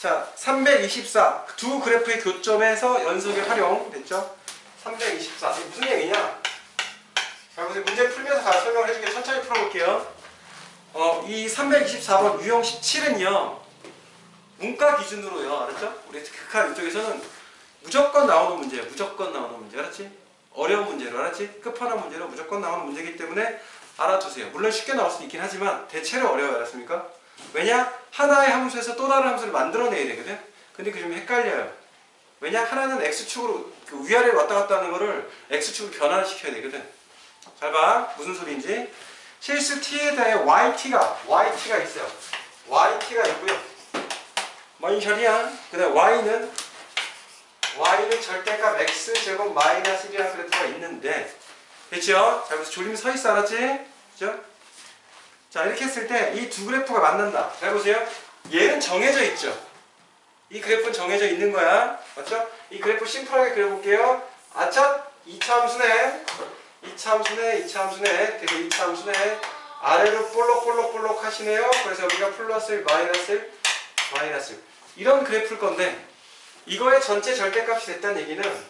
자, 324. 두 그래프의 교점에서 연속의 활용. 됐죠? 324. 이게 무슨 얘기냐? 자, 보세요. 문제 풀면서 가 설명을 해줄게요. 천천히 풀어볼게요. 어, 이 324번 유형 17은요. 문과 기준으로요. 알았죠? 우리 극한 이쪽에서는 무조건 나오는 문제예요. 무조건 나오는 문제. 알았지? 어려운 문제로 알았지? 끝판왕 문제로 무조건 나오는 문제이기 때문에 알아두세요. 물론 쉽게 나올 수도 있긴 하지만 대체로 어려워요. 알았습니까? 왜냐? 하나의 함수에서 또 다른 함수를 만들어내야 되거든? 근데 그게 좀 헷갈려요. 왜냐? 하나는 x축으로 그 위아래로 왔다 갔다 하는 거를 x축으로 변환을 시켜야 되거든. 잘 봐. 무슨 소리인지. 실수 t에 대해 yt가 yt가 있어요. yt가 있고요. 뭔 소리야? 그 다음 y는 y는 절대값 x 제곱 마이너스 1이라는 그래프가 있는데 됐죠? 자 그래서 졸림 서 있어 알았지? 그죠? 자 이렇게 했을 때 이 두 그래프가 만난다. 잘 보세요. 얘는 정해져 있죠. 이 그래프는 정해져 있는 거야. 맞죠? 이 그래프 심플하게 그려볼게요. 아차 2차 함수네. 2차 함수네 2차 함수네. 그래서 2차 함수네. 아래로 볼록볼록볼록 하시네요. 그래서 여기가 플러스 1 마이너스 1 마이너스 1 이런 그래프일 건데 이거의 전체 절대값이 됐다는 얘기는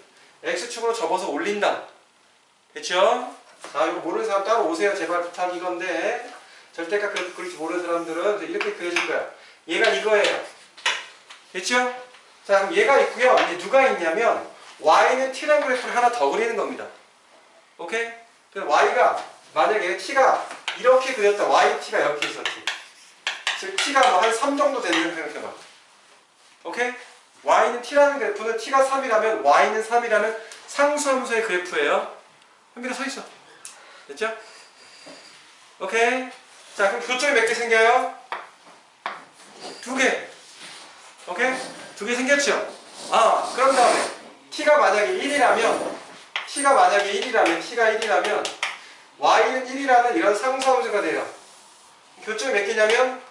x축으로 접어서 올린다. 됐죠? 자, 이거 모르는 사람 따로 오세요. 제발 부탁 이건데 절대값 그래프 그릴지 모르는 사람들은 이렇게 그려줄 거야. 얘가 이거예요. 됐죠? 자, 그럼 얘가 있고요. 이제 누가 있냐면 y는 t라는 그래프를 하나 더 그리는 겁니다. 오케이? 그래서 y가 만약에 t가 이렇게 그렸다. yt가 이렇게 있었지. 즉 t가 뭐 한 3 정도 되는 생각해봐. 오케이? y는 t라는 그래프는 t가 3이라면 y는 3이라는 상수함수의 그래프예요. 한비가 서 있어. 됐죠? 오케이. 자, 그럼 교점이 몇 개 생겨요? 두 개. 오케이? 두 개 생겼죠? 아, 그런 다음에 t가 만약에 1이라면 t가 만약에 1이라면 t가 1이라면 y는 1이라는 이런 상수함수가 돼요. 교점이 몇 개냐면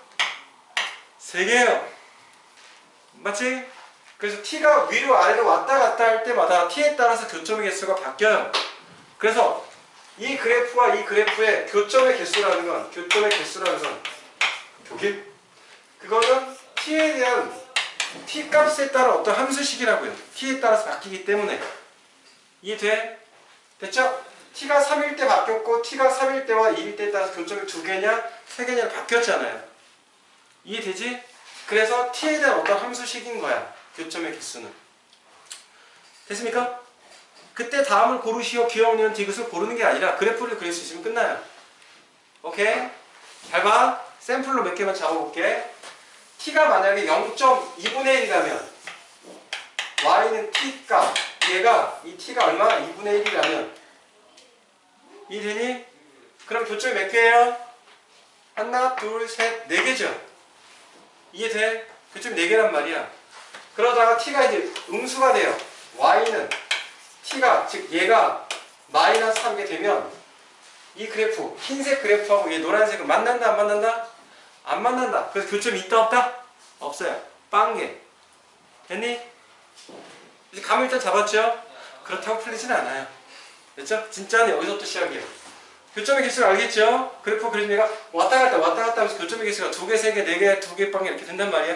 세 개예요. 맞지? 그래서 t가 위로 아래로 왔다 갔다 할 때마다 t에 따라서 교점의 개수가 바뀌어요. 그래서 이 그래프와 이 그래프의 교점의 개수라는 건 교점의 개수라는 건 교길 그거는 t에 대한 t 값에 따라 어떤 함수식이라고요. t에 따라서 바뀌기 때문에 이해돼? 됐죠? t가 3일 때 바뀌었고 t가 3일 때와 2일 때에 따라서 교점이 두 개냐 세 개냐 바뀌었잖아요. 이해되지? 그래서 t에 대한 어떤 함수식인 거야. 교점의 개수는. 됐습니까? 그때 다음을 고르시오 귀여운 이는 디귿을 고르는 게 아니라 그래프를 그릴 수 있으면 끝나요. 오케이? 잘 봐. 샘플로 몇 개만 잡아볼게. t가 만약에 0.2분의 1이라면 y는 t 값 얘가 이 t가 얼마? 2분의 1이라면 이해되니? 그럼 교점이 몇 개예요? 하나, 둘, 셋, 네 개죠? 이해돼? 교점이 네 개란 말이야. 그러다가 t가 이제 음수가 돼요. y는 t가 즉 얘가 마이너스 3개 되면 이 그래프 흰색 그래프하고 얘 노란색은 만난다 안 만난다? 안 만난다. 그래서 교점이 있다 없다? 없어요. 빵개. 됐니? 이제 감을 일단 잡았죠? 그렇다고 풀리진 않아요. 됐죠? 진짜는 여기서부터 시작이에요. 교점의 개수를 알겠죠? 그래프 그리는 애가 왔다 갔다 왔다 갔다 하면서 교점의 개수가 두 개, 세 개, 네 개, 두 개, 빵개 이렇게 된단 말이야.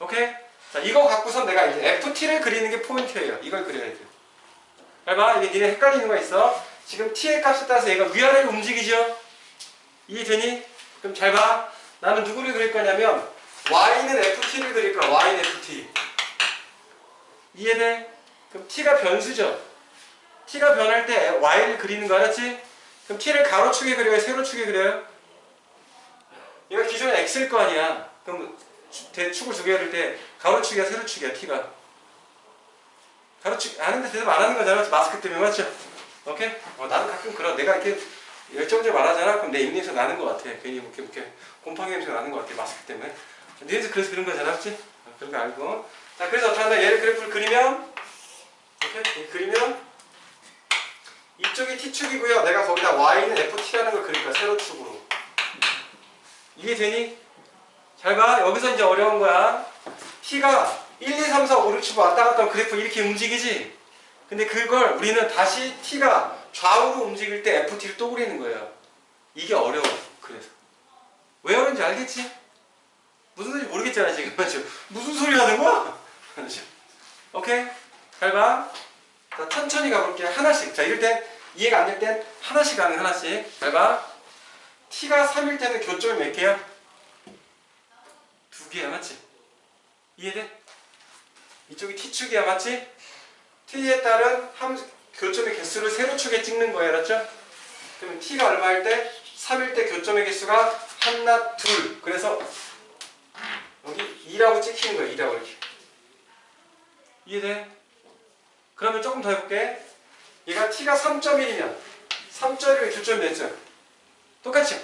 오케이? 자, 이거 갖고선 내가 이제 FT를 그리는 게 포인트예요. 이걸 그려야 돼요. 잘 봐. 이게 니네 헷갈리는 거 있어. 지금 T의 값에 따라서 얘가 위아래로 움직이죠? 이해되니? 그럼 잘 봐. 나는 누구를 그릴 거냐면 Y는 FT를 그릴 거야. Y는 FT. 이해돼? 그럼 T가 변수죠? T가 변할 때 Y를 그리는 거 알았지? 그럼 T를 가로축에 그려요? 세로축에 그려요? 얘가 기존에 X일 거 아니야. 그럼 주- 대축을 두 개 그릴 때 가로축이야 세로축이야 T가 가로축 아는데 대답 안 하는 거잖아 마스크 때문에 맞죠? 오케이? 어, 나도 가끔 그런 내가 이렇게 열정적으로 말하잖아 그럼 내 입냄새 나는 거 같아 괜히 뭐 이렇게, 이렇게 곰팡이 냄새 나는 거 같아 마스크 때문에 니네도 그래서 그런 거잖아 그치? 어, 그런 거 알고 자 그래서 어떻게 한다 얘를 그래프를 그리면 오케이? 이 그리면 이쪽이 T축이고요 내가 거기다 Y는 FT라는 걸 그릴 거야 세로축으로 이해 되니? 잘 봐. 여기서 이제 어려운 거야. t가 1, 2, 3, 4, 5, 6, 7 왔다 갔다 하면 그래프 이렇게 움직이지? 근데 그걸 우리는 다시 t가 좌우로 움직일 때 ft를 또 그리는 거예요. 이게 어려워. 그래서. 왜 어려운지 알겠지? 무슨 소리인지 모르겠잖아 지금 무슨 소리 하는 거야? 오케이 잘 봐. 자 천천히 가볼게 하나씩. 자 이럴 땐 이해가 안 될 땐 하나씩 가는 하나씩. 잘 봐. t가 3일 때는 교점이 몇 개야? 두 개야 맞지? 이해돼? 이쪽이 t축이야 맞지? t에 따른 함, 교점의 개수를 세로축에 찍는 거야 알았죠? 그러면 t가 얼마 일 때? 3일 때 교점의 개수가 하나, 둘. 그래서 여기 2라고 찍히는 거야 2라고 이렇게. 이해돼? 그러면 조금 더 해볼게. 얘가 t가 3.1이면 3.1의 교점이 몇 점? 똑같죠?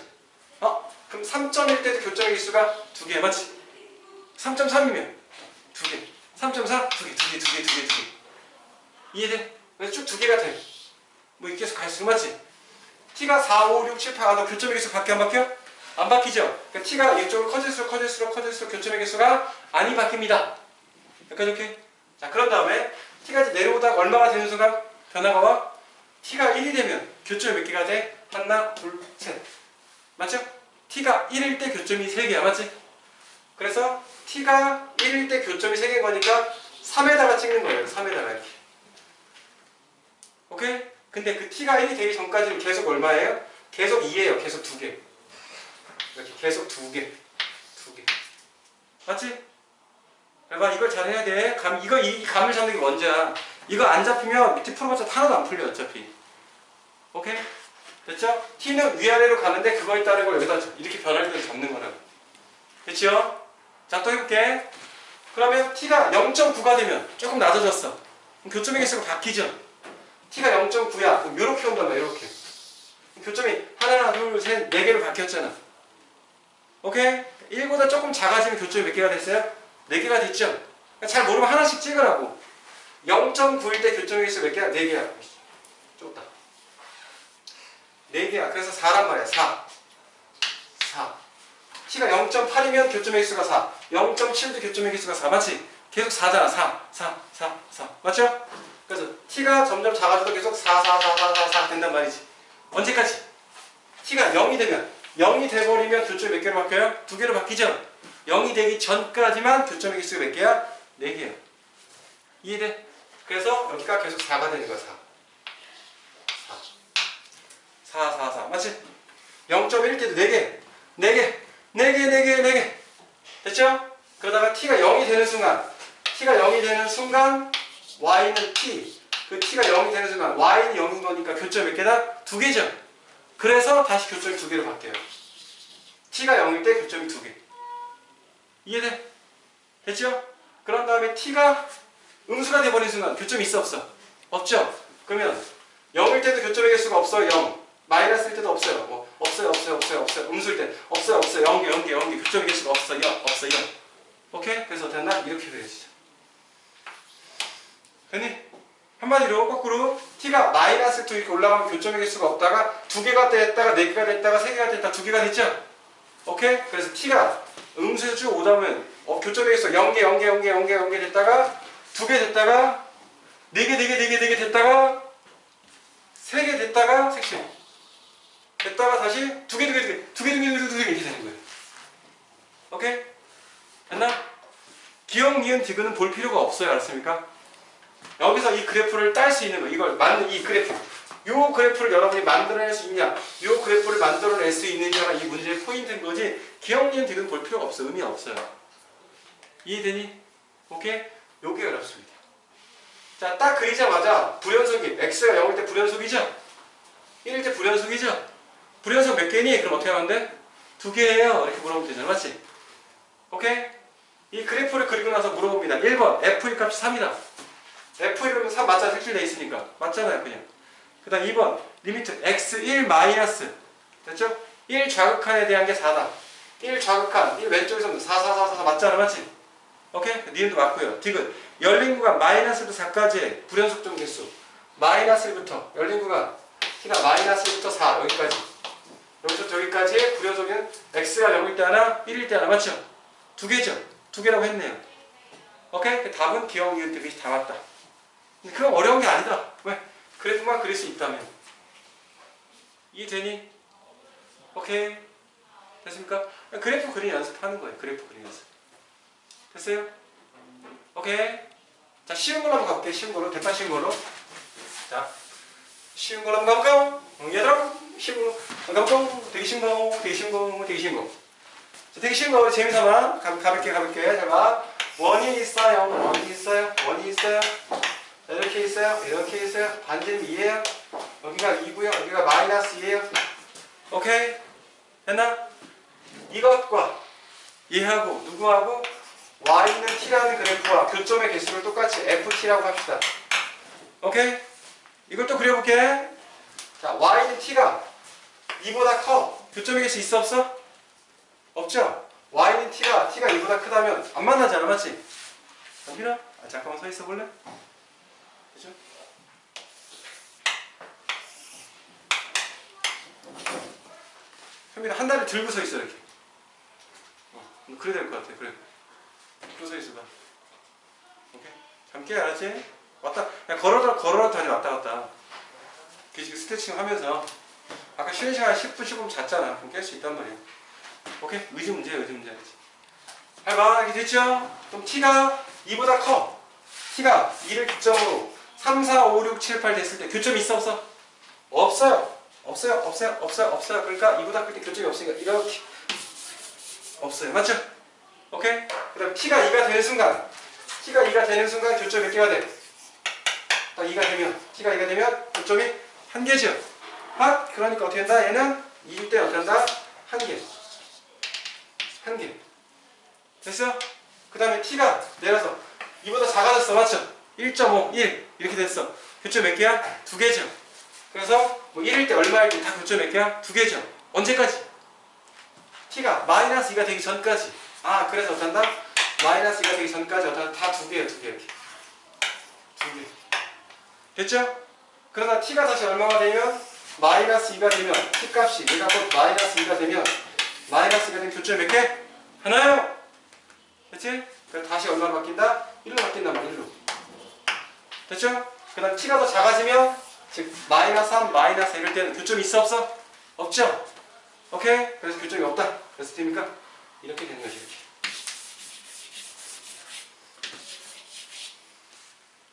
어? 그럼 3.1 때도 교점의 개수가 두 개, 맞지? 3.3이면 두 개, 3.4 두 개, 두 개, 두 개, 두 개, 두 개. 이해돼? 그래서 쭉 두 개가 돼. 뭐 이렇게 해서 갈수록 맞지? t가 4, 5, 6, 7, 8, 아, 너 교점의 개수 바뀌어 안 바뀌어? 안 바뀌죠? 그러니까 t가 이쪽으로 커질수록 커질수록 커질수록 교점의 개수가 많이 바뀝니다. 여기까지 오케이? 자, 그런 다음에 t가 이제 내려오다가 얼마가 되는 순간 변화가 와? t가 1이 되면 교점이 몇 개가 돼? 하나, 둘, 셋. 맞죠? t가 1일 때 교점이 3개야. 맞지? 그래서 t가 1일 때 교점이 3개인 거니까 3에다가 찍는 거예요. 3에다가 이렇게. 오케이? 근데 그 t가 1이 되기 전까지는 계속 얼마예요? 계속 2예요. 계속 2개. 이렇게 계속 2개. 2개. 맞지? 봐 이걸 잘 해야 돼. 감, 이거 이, 이 감을 잡는 게 먼저야. 이거 안 잡히면 밑에 풀어봤자 하나도 안 풀려 어차피. 오케이? 됐죠? t는 위아래로 가는데 그거에 걸 여기다 이렇게 변할 때 잡는 거라고. 됐죠? 자 또 해볼게. 그러면 t가 0.9가 되면 조금 낮아졌어. 그럼 교점의 개수가 바뀌죠? t가 0.9야. 그럼 이렇게 온단 말이야. 이렇게. 교점이 하나, 둘, 셋, 네 개로 바뀌었잖아. 오케이? 1보다 조금 작아지면 교점이 몇 개가 됐어요? 4개가 됐죠? 그러니까 잘 모르면 하나씩 찍으라고. 0.9일 때 교점의 개수 몇 개야? 4개야. 좁다. 4개야. 그래서 4란 말이야. 4. 4. T가 0.8이면 교점의 개수가 4. 0.7도 교점의 개수가 4. 맞지? 계속 4잖아. 4. 4. 4. 4. 맞죠? 그래서 t가 점점 작아져도 계속 4, 4, 4, 4, 4, 4 된단 말이지. 언제까지? t가 0이 되면 0이 돼버리면 교점이 몇 개로 바뀌어요? 두 개로 바뀌죠? 0이 되기 전까지만 교점의 개수가 몇 개야? 4개야. 이해돼? 그래서 여기가 계속 4가 되는 거야. 4. 4. 4, 4, 4. 맞지? 0.1 때도 4개. 4개. 4개, 4개, 4개. 됐죠? 그러다가 t가 0이 되는 순간 t가 0이 되는 순간 y는 t. 그 t가 0이 되는 순간 y는 0인 거니까 교점 몇 개다? 두 개죠. 그래서 다시 교점이 두 개로 바뀌어요. t가 0일 때 교점이 두 개. 이해돼? 됐죠? 그런 다음에 t가 음수가 돼버린 순간 교점이 있어 없어? 없죠? 그러면 0일 때도 교점의 개수가 없어 0 마이너스일 때도 없어요 뭐 없어요 없어요 없어요 없어요 음수일 때 없어요 없어요 0개 0개 0개 교점의 개수가 없어 0 없어 0 오케이? 그래서 됐나? 이렇게 그려지죠 됐니? 한마디로 거꾸로 t가 마이너스 2 이렇게 올라가면 교점의 개수가 없다가 두 개가 됐다가 네 개가 됐다가 세 개가 됐다가 두 개가 됐죠? 오케이? 그래서 t가 음수에서 쭉 오다 보면 어, 교점의 개수가 0개 0개 0개 0개 0개 됐다가 두 개 됐다가 네 개 네 개 네 개 네 개 됐다가 세 개 됐다가 섹션 됐다가 다시 두 개 두 개 두 개 두 개 두 개 두 개 두 개 이렇게 되는 거예요 오케이? 됐나? 기억, 니은, 디귿은 볼 필요가 없어요 알았습니까? 여기서 이 그래프를 딸 수 있는 거 이걸 만든 이 그래프 요 그래프를 여러분이 만들어낼 수 있냐 요 그래프를 만들어낼 수 있느냐가 이 문제의 포인트인 거지 기억, 니은, 디귿은 볼 필요가 없어 의미 없어요 이해되니? 오케이? 요게 어렵습니다 자 딱 그리자마자 불연속이 x가 0일 때 불연속이죠? 1일 때 불연속이죠? 불연속 몇 개니? 그럼 어떻게 하면 돼? 두 개예요. 이렇게 물어보면 되잖아. 맞지? 오케이? 이 그래프를 그리고 나서 물어봅니다. 1번 f1 값이 3이다. F1이면 3 맞잖아. 색칠돼 있으니까. 맞잖아요 그냥. 그 다음 2번 리미트 x1 마이너스. 됐죠? 1 좌극한에 대한 게 4다. 1 좌극한 1 왼쪽에서 4 4 4 4 맞잖아. 맞지? 오케이? 니은도 맞고요. 디귿. 열린 구간 마이너스부터 4까지의 불연속점 개수. 마이너스 1부터. 열린 구간. t가 마이너스 1부터 4 여기까지 여기서 여기까지의 불연속은 x가 0일 때 하나 1일 때 하나 맞죠? 두 개죠? 두 개라고 했네요 오케이? 그 답은 기억, 니은, 디귿이 다 맞다 그건 어려운 게 아니다 왜? 그래프만 그릴 수 있다면 이해되니? 오케이 됐습니까? 그래프 그림 연습하는 거예요. 그래프 그림 연습. 됐어요? 오케이. 자, 쉬운 걸로 한번 가볼게요. 쉬운 걸로. 대판 쉬운 걸로. 자, 쉬운 걸로 한번 가볼까요? 어, 얘들아, 한번 가볼까요? 되게 거, 되게 거, 되게. 자, 되게 우리 재미삼아. 가, 가볼게, 가볼게. 잘 봐. 원이 있어요. 원이 있어요. 원이 있어요. 자, 이렇게 있어요. 이렇게 있어요. 반지름 2예요. 여기가 2고요. 여기가 마이너스 2예요. 오케이? 됐나? 이것과 얘하고 누구하고 y는 t라는 그래프와 교점의 개수를 똑같이 ft라고 합시다. 오케이? 이걸 또 그려볼게. 자, y는 t가 2보다 커. 교점의 개수 있어 없어? 없죠? y는 t가 t가 2보다 크다면 안 만나잖아, 맞지? 여기나? 아, 잠깐만 서 있어 볼래? 그죠? 현민아 한 다리 들고 서 있어 이렇게. 어, 그래야 될것 같아. 그래. 들고 서 있어 봐. 오케이. 잠깨 알았지? 왔다. 그냥 걸어다 걸어다 다니 왔다 갔다. 그 지금 스트레칭 하면서 아까 쉬는 시간 10분 15분 잤잖아. 그럼 깰 수 있단 말이야. 오케이. 의지 문제야 의지 문제? 해봐 이게 됐죠? 그럼 t가 2보다 커. t가 2를 기점으로 3, 4, 5, 6, 7, 8 됐을 때 교점이 있어 없어? 없어요. 없어요. 없어요. 없어요. 없어요. 그러니까 2보다 클 때 교점이 없으니까 이렇게 없어요. 맞죠? 오케이? 그 다음 t가 2가 되는 순간 t가 2가 되는 순간 교점이 몇 개가 돼? 딱 2가 되면 t가 2가 되면 교점이 한 개죠. 아, 그러니까 어떻게 한다? 얘는 2일 때 어떻게 한다? 한 개. 한 개. 됐어? 그 다음에 t가 내려서 2보다 작아졌어. 맞죠? 1.5, 1 이렇게 됐어. 교점 몇 개야? 두 개죠. 그래서 뭐 1일 때 얼마일 때 다 교점 몇 개야? 두 개죠. 언제까지? t가 마이너스 2가 되기 전까지. 아 그래서 어떤다? 마이너스 2가 되기 전까지 어떤다? 다 두 개예요. 두 개 이렇게. 두 개. 됐죠? 그러다 t가 다시 얼마가 되면 마이너스 2가 되면 t 값이 얘가 곧 마이너스 2가 되면 마이너스 2가 되면 교점 몇 개? 하나요. 됐지? 그럼 다시 얼마로 바뀐다? 1로 바뀐단 말이야. 1로. 됐죠? 그 다음 t가 더 작아지면 즉 마이너스 3, 마이너스 이럴 때는 교점이 있어 없어? 없죠? 오케이? 그래서 교점이 없다. 그래서 됩니까? 이렇게 되는 것이 이렇게.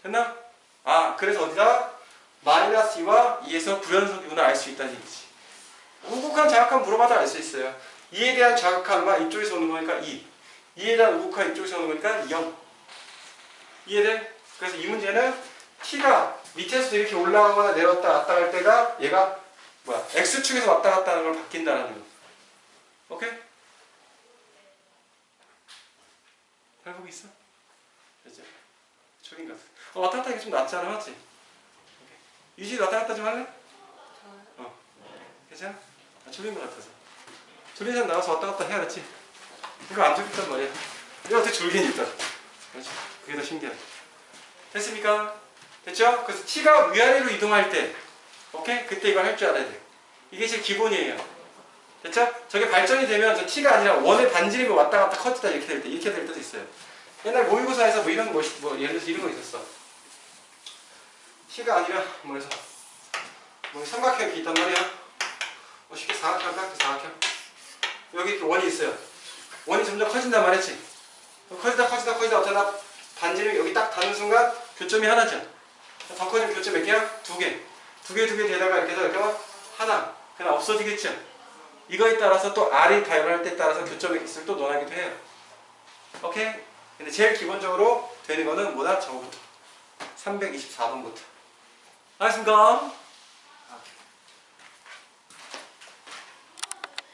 됐나? 아 그래서 어디다? 마이너스 2와 2에서 불연속이구나 알 수 있다는 얘기지. 우국한 자극한 물어봐도 알 수 있어요. 2에 대한 자극함과 이쪽에서 오는 거니까 2. 2에 대한 우국한 이쪽에서 오는 거니까 0. 이해돼? 그래서 이 문제는 t가 밑에서 이렇게 올라가거나 내려왔다 갔다 할 때가 얘가 뭐야 x축에서 왔다 갔다 하는 걸 바뀐다는 거. 오케이? 잘 보고 있어? 됐죠? 초딩 같아. 어, 왔다 갔다 하기 좀 낫잖아, 맞지? 유지 왔다 갔다 좀 할래? 어. 괜찮아? 아, 졸린 것 같아서. 졸린 사람 나와서 왔다 갔다 해야 알지? 그거 안 졸린단 말이야. 내가 어떻게 졸리니까. 그렇지? 그게 더 신기하다. 됐습니까? 됐죠? 그래서 t가 위아래로 이동할 때, 오케이? 그때 이걸 할 줄 알아야 돼. 이게 제일 기본이에요. 됐죠? 저게 발전이 되면 저 t가 아니라 원의 반지름이 왔다 갔다 커지다 이렇게 될 때, 이렇게 될 때도 있어요. 옛날 모의고사에서 뭐 이런 거, 뭐 예를 들어서 이런 거 있었어. T가 아니라 뭐래서 뭐 삼각형이 있단 말이야. 뭐 쉽게 사각형 할까? 사각형. 여기 이렇게 원이 있어요. 원이 점점 커진단 말이지. 커지다 커지다 커지다 어쩌다 반지름이 여기 딱 닿는 순간 교점이 하나죠. 더 커지면 교점 몇 개야? 두 개. 두 개 두개 되다가 이렇게 해서 이렇게 하나. 그냥 없어지겠죠. 이거에 따라서 또 R이 발현할 때 따라서 교점의 개수를 또 논하기도 해요. 오케이? 근데 제일 기본적으로 되는 거는 뭐다? 저거부터. 324번부터. 알겠습니까?